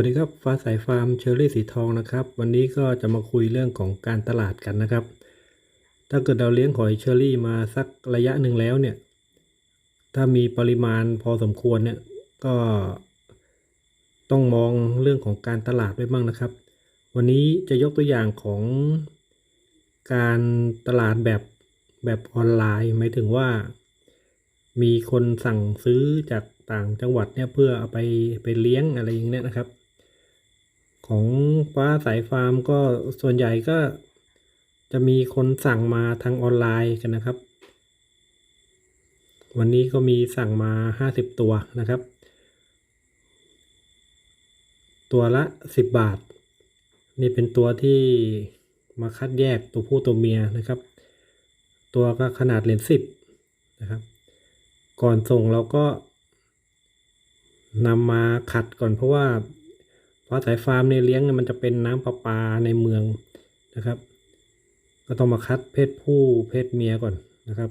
วัสดีครับฟ้าสายฟาร์มเชอรี่สีทองนะครับ วันนี้ก็จะมาคุยเรื่องของการตลาดกันนะครับ ถ้าเกิดเราเลี้ยงหอยเชอรี่มาสักระยะหนึ่งแล้วเนี่ย ถ้ามีปริมาณพอสมควรเนี่ยก็ต้องมองเรื่องของการตลาดไว้บ้างนะครับ วันนี้จะยกตัวอย่างของการตลาดแบบแบบออนไลน์หมายถึงว่า มีคนสั่งซื้อจากต่างจังหวัดเนี่ยเพื่อเอาไปไปเลี้ยงอะไรอย่างเนี้ยนะครับ ของฟ้าสายฟาร์มก็ส่วนใหญ่ก็จะมีคนสั่งมาทางออนไลน์กันนะครับ วันนี้ก็มีสั่งมาห้าสิบตัวนะครับ ตัวละสิบบาท นี่เป็นตัวที่มาคัดแยกตัวผู้ตัวเมียนะครับ ตัวก็ขนาดเหรียญสิบนะครับ ก่อนส่งเราก็นำมาขัดก่อนเพราะว่า ฟ้าสายฟาร์มในยเลี้ยงเนี่ยมันจะเป็นน้ำประปาในเมืองนะครับ ก็ต้องมาคัดเพศผู้เพศเมียก่อนนะครับ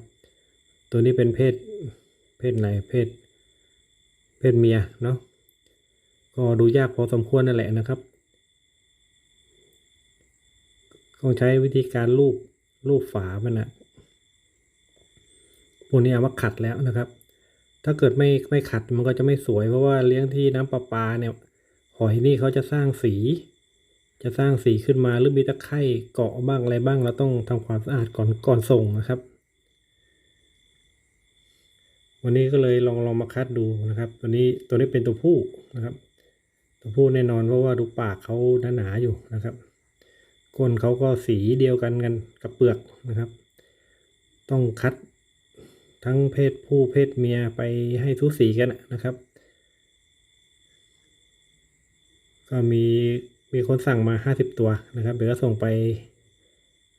ตัวนี้เป็นเพศเพศไหนเพศ เพศเมียเนาะก็ดูยากพอสมควรนั่นแหละนะครับต้องใช้วิธีการลูบลูบฝามันนะพวกนี้เอามาขัดแล้วนะครับ ถ้าเกิดไม่ไม่ขัดมันก็จะไม่สวยเพราะว่าเลี้ยงที่น้ำประปาเนี่ย หอยนี่เขาจะสร้างสี จะสร้างสีขึ้นมาหรือมีตะไคร่เกาะบ้างอะไรบ้างเราต้องทำความสะอาดก่อนก่อนส่งนะครับ วันนี้ก็เลยลองลองมาคัดดูนะครับ ตัวนี้ตัวนี้เป็นตัวผู้นะครับ ตัวผู้แน่นอนเพราะว่าดูปากเขาหนาหนาๆอยู่นะครับก้นเขาก็สีเดียวกันกันกับเปลือกนะครับ ต้องคัดทั้งเพศผู้เพศเมียไปให้ทุสีกันนะครับ ก็มีมีคนสั่งมาห้าสิบตัวนะครับ เดี๋ยวก็ส่งไป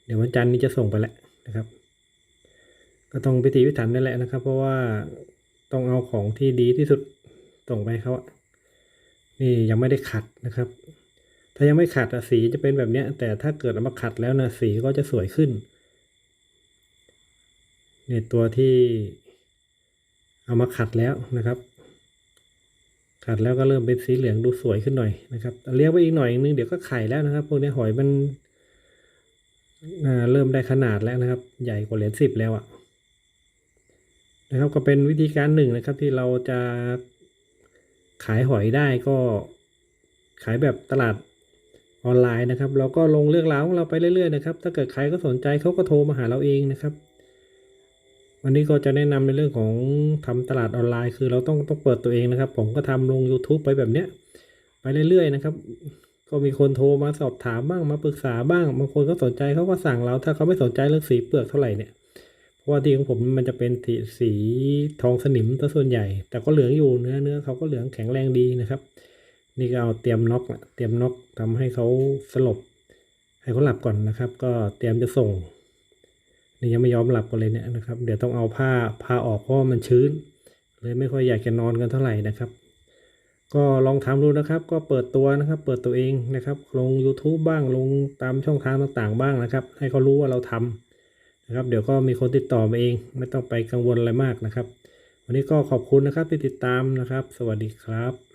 เดี๋ยววันจันทร์นี้จะส่งไปแหละนะครับ ก็ต้องพิธีพิถันนั่นแหละนะครับ เพราะว่าต้องเอาของที่ดีที่สุดส่งไปเขาอะนี่ยังไม่ได้ขัดนะครับ ถ้ายังไม่ขัดสีจะเป็นแบบเนี้ย แต่ถ้าเกิดเอามาขัดแล้วนะสีก็จะสวยขึ้นเนี่ยตัวที่เอามาขัดแล้วนะครับ ขัดแล้วก็เริ่มเป็นสีเหลืองดูสวยขึ้นหน่อยนะครับเลี้ยงไว้อีกหน่อยนึงเดี๋ยวก็ไข่แล้วนะครับ พวกนี้หอยมันเริ่มได้ขนาดแล้วนะครับ ใหญ่กว่าเหรียญสิบแล้วอะนะครับก็เป็นวิธีการหนึ่งนะครับที่เราจะขายหอยได้ก็ขายแบบตลาดออนไลน์นะครับ เราก็ลงเรื่องราวของเราไปเรื่อยๆนะครับ ถ้าเกิดใครก็สนใจเขาก็โทรมาหาเราเองนะครับ วันนี้ก็จะแนะนำในเรื่องของทำตลาดออนไลน์ คือเราต้องต้องเปิดตัวเองนะครับ ผมก็ทำลง YouTube ไปแบบเนี้ยไปเรื่อยๆนะครับ ก็มีคนโทรมาสอบถามบ้างมาปรึกษาบ้างบางคนก็สนใจเขาก็สั่งเรา ถ้าเขาไม่สนใจเรื่องสีเปลือกเท่าไหร่เนี่ยเพราะว่าที่ของผมมันจะเป็นสีทองสนิมซะส่วนใหญ่ แต่ก็เหลืองอยู่เนื้อเนื้อเขาก็เหลืองแข็งแรงดีนะครับ นี่ก็เอาเตรียมน็อกเตรียมน็อกทำให้เขาสลบให้เขาหลับก่อนนะครับ ก็เตรียมจะส่ง นี่ยังไม่ยอมหลับกันเลยเนี่ยนะครับ เดี๋ยวต้องเอาผ้าผ้าออกเพราะมันชื้น เลยไม่ค่อยอยากจะนอนกันเท่าไหร่นะครับ ก็ลองทำดูนะครับ ก็เปิดตัวนะครับ เปิดตัวเองนะครับ ลง YouTube บ้างลงตามช่องทางต่างๆ บ้างนะครับ ให้เขารู้ว่าเราทำนะครับ เดี๋ยวก็มีคนติดต่อมาเอง ไม่ต้องไปกังวลอะไรมากนะครับ วันนี้ก็ขอบคุณนะครับที่ติดตามนะครับ สวัสดีครับ